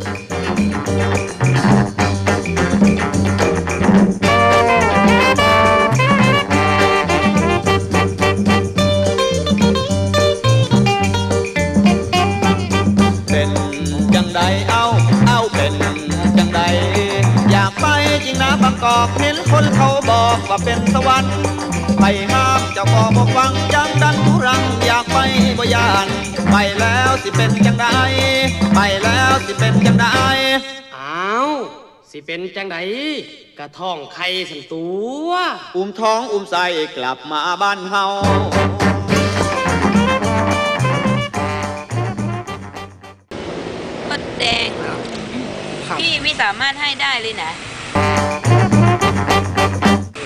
เป็นจังใดเอาเอาเป็นจังใดอยากไปจริงนะบางกอกเห็นคนเขาบอกว่าเป็นสวรรค์ไปห้ามเจ้าก็บอกฟังจังดันทุรังอยากไปบ่ยาน ไปแล้วสิเป็นจังใดไป สิเป็นจังไดกระท่องไข่สันตัว อุ้มท้องอุ้มใส่กลับมาบ้านเฮามดแดงเหรอพี่ไม่สามารถให้ได้เลยนะ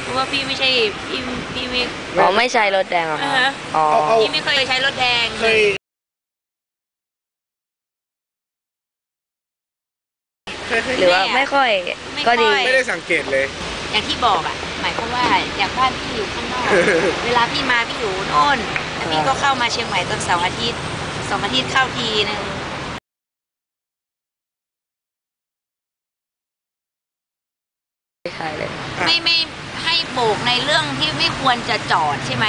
เพราะว่าพี่ไม่ใช่พี่พี่ไม่อ๋อไม่ใช่รถแดงเหรออ่าคะฮะอ๋อ พี่ไม่เคยใช้รถแดง เคย หรือว่าไม่ค่อยไม่ก็ดีค่อยไม่ได้สังเกตเลย อย่างที่บอกอะ หมายความว่าอย่างบ้านพี่อยู่ข้างนอก เวลาพี่มาพี่อยู่โน่นแล้วพี่ก็เข้ามาเชียงใหม่ตอนเสาร์อาทิตย์สองอาทิตย์เข้าทีนึงไม่ใช่เลยไม่ไม่ให้โบกในเรื่องที่ไม่ควรจะจอดใช่ไหม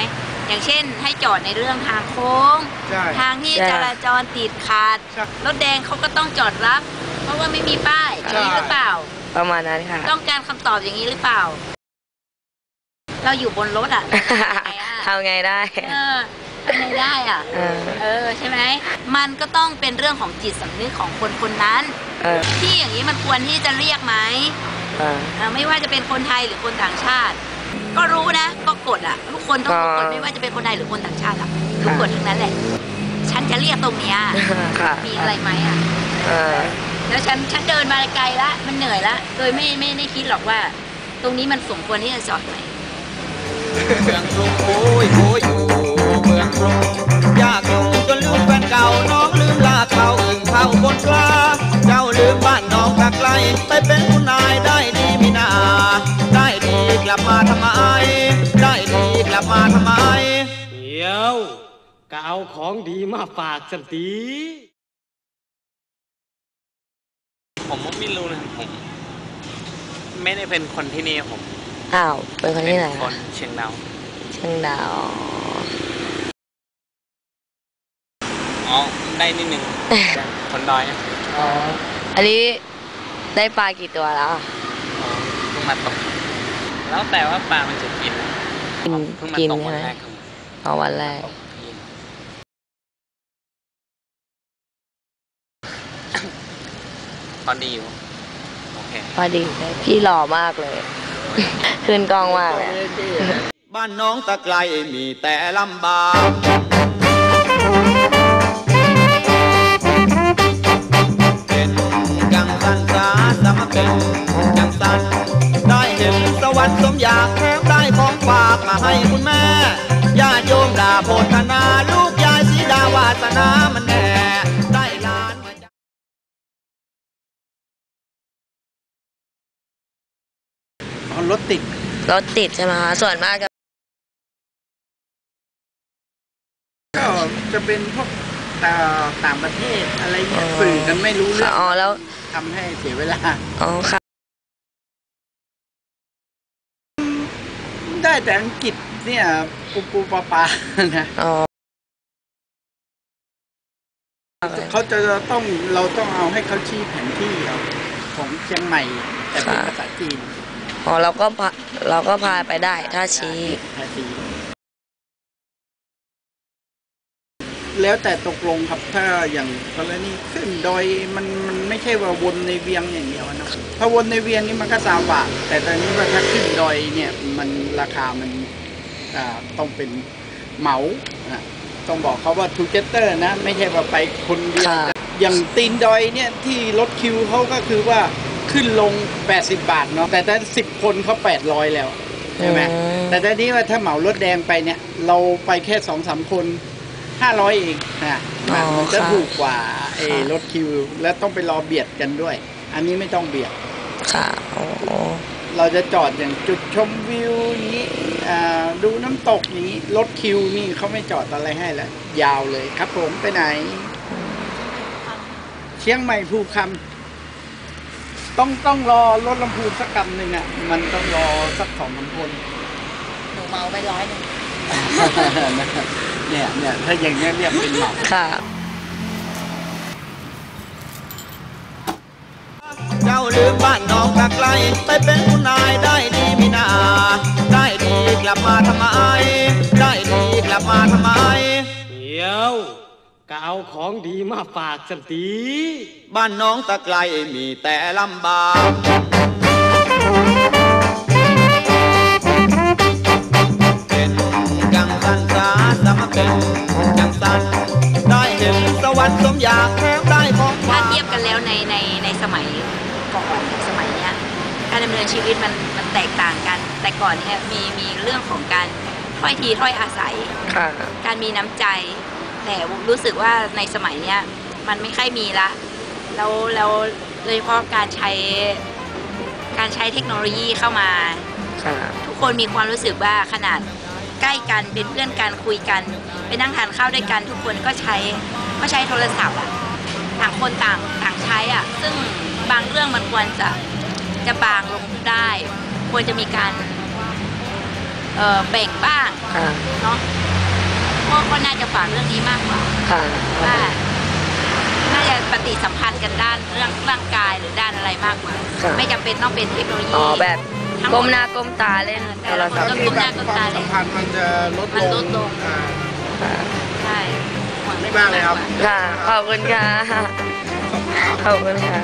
อย่างเช่น ให้จอดในเรื่องทางโค้ง ใช่ ทางที่ใช่จราจรติดขัด ใช่ รถแดงเขาก็ต้องจอดรับ เพราะว่าไม่มีป้ายอย่างนี้หรือเปล่า ประมาณนั้นค่ะ ต้องการคำตอบอย่างนี้หรือเปล่า เราอยู่บนรถอะทำไงได้เออทำไงได้อะ เออเออใช่ไหม มันก็ต้องเป็นเรื่องของจิตสำนึกของคนคนนั้น เออที่อย่างนี้มันควรที่จะเรียกไหมเออ เอ่อไม่ว่าจะเป็นคนไทยหรือคนต่างชาติ ก็รู้นะ ก็กดอะ ทุกคนต้องรู้กฎอ่าไม่ว่าจะเป็นคนไทยหรือคนต่างชาติอะรู้กฎทั้งนั้นแหละ ฉันจะเรียกตรงเนี้ย ค่ะมีอะไรไหมอะ เออ แล้วฉันฉันเดินมาไกลละมันเหนื่อยละโดยไม่ไม่ได้คิดหรอกว่า ตรงนี้มันสมควรที่จะจอดไหมเมืองกรุงโอ้ยโอ้ยอยู่เมืองกรุงอยากยุ่งจนลืมแฟนเก่าน้องลืมลาเขาอึ่งเข้าบนปลาเจ้าลืมบ้านน้องตะไกลไปเป็นคุณนายได้ดีมินา ได้ดีกลับมาทำไม ได้ดีกลับมาทำไมเดี๋ยวก็เอาของดีมาฝากสันติ ผมก็ไม่รู้นะผม ไม่ได้เป็นคนที่นี่ผมอ้าวเป็นคนเป็ที่ไหนคอะนเชียงดาวเชียงดาวอ๋อได้นิดนึงคนดอยนะอ๋ออันนี้ได้ปลากี่ตัวแล้วอะอ๋อเพิ่งมาตกแล้วแต่ว่าปลามันจะกินนะกินเพิ่งมากินตกวัใช่นไหมแรกครับเอาวันแรก ตกกิน พอดีอยู่โอเคพอดีเลยพี่หล่อมากเลย ขึ้นกล้องมากเลยอะบ้านน้องตะไกลมีแต่ลำบากเป็นกังสันสาสมเป็นจังสัน ได้เห็นสวรรค์สมอยากแถมได้ของฝากมาให้คุณแม่ญาติโยมด่าโพธนา ลูกยายสีดาวาสนามัน รถติด รถติดใช่ไหมคะส่วนมากจะก็จะเป็นพวกต่าต่างประเทศอะไรเงี้ยสื่อกันไม่รู้เรื่องอ๋อแล้วทำให้เสียเวลาอ๋อค่ะ ได้แต่อังกฤษเนี่ยปูปูปลาปลานะอ๋อเขาจะต้องเราต้องเอาให้เขาชี้แผนที่เอาของเชียงใหม่แต่เป็นภาษาจีน อ๋อเราก็พาเราก็พาไปได้ถ้าชี้ ภาษีแล้วแต่ตกลงครับถ้าอย่างกรณีขึ้นดอยมันมันไม่ใช่ว่าวนในเวียงอย่างเดียวนะถ้าวนในเวียงนี่มันก็สามบาทแต่ตอนนี้ว่าถ้าขึ้นดอยเนี่ยมันราคามันอ่าต้องเป็นเหมาอะต้องบอกเขาว่าทูเกเตอร์นะ ไม่ใช่ว่าไปคนเดียวค่ะ อย่างตีนดอยเนี่ยที่รถคิวเขาก็คือว่า ขึ้นลง 80 บาทเนาะแต่ถ้า 10 คนเขา800 แล้วใช่ไหมอืม แต่ตอนนี้ว่าถ้าเหมารถแดงไปเนี่ย เราไปแค่สองสามคนห้าร้อยเองนะอ๋อมันจะค่ะถูกกว่าไอ้ค่ะ รถคิว แล้วต้องไปรอเบียดกันด้วย อันนี้ไม่ต้องเบียด ค่ะอ๋อเราจะจอดอย่างจุดชมวิวอย่างนี้อ่าดูน้ำตกอย่างนี้รถคิวนี่เขาไม่จอดอะไรให้แล้วยาวเลยครับผมไปไหน เชียงใหม่ภูคำ ต้องต้องรอรถลำพูนสักกำหนึ่งอะ มันต้องรอสักสองลำพูนหนูเมาไปร้อยหนึ่งเนี่ยเนี่ยถ้าอย่างเงี้ยเรียกเป็นเหมาค่ะ เจ้าลืมบ้านน้องตะไกลไปเป็นคุณนายได้ ก็เอาของดีมาฝากสันติบ้านน้องตะไกลมีแต่ลำบากเป็นกังสันสาสมเป็นจังสันได้เห็นสวรรค์สมอยากแถมได้ของถ้าฝากเทียบกันแล้วในในในสมัยก่อนกับสมัยเนี้ยการดำเนินชีวิตมันมันแตกต่างกัน แต่ก่อนเนี่ยมีมีเรื่องของการถ้อยทีถ้อยอาศัย ค่ะ การมีน้ำใจ แต่รู้สึกว่าในสมัยเนี้ยมันไม่ค่อยมีละแล้วแล้วโดยเฉพาะการใช้การใช้เทคโนโลยีเข้ามาค่ะทุกคนมีความรู้สึกว่าขนาดใกล้กันเป็นเพื่อนกันคุยกัน ไปนั่งทานข้าวด้วยกัน ทุกคนก็ใช้ก็ใช้โทรศัพท์อะต่างคนต่างต่างใช้อะซึ่งบางเรื่องมันควรจะจะบางลงได้ ควรจะมีการเอ่อแบ่งบ้างค่ะเนาะ ก็ก็น่าจะฝากเรื่องนี้มากกว่าค่ะว่าน่าจะปฏิสัมพันธ์กันด้านเรื่องร่างกายหรือด้านอะไรมากกว่า ค่ะ ไม่จำเป็นต้องเป็นเทคโนโลยีอ๋อแบบก้มหน้าก้มตาเล่นโทรศัพท์ก็ก้มหน้าก้มตาเลยความสัมพันธ์มันจะลดมันลดลงอ่า ค่ะใช่ห่วงไม่มากเลยครับกว่ค่ะขอบคุณค่ะขอบคุณค่ะ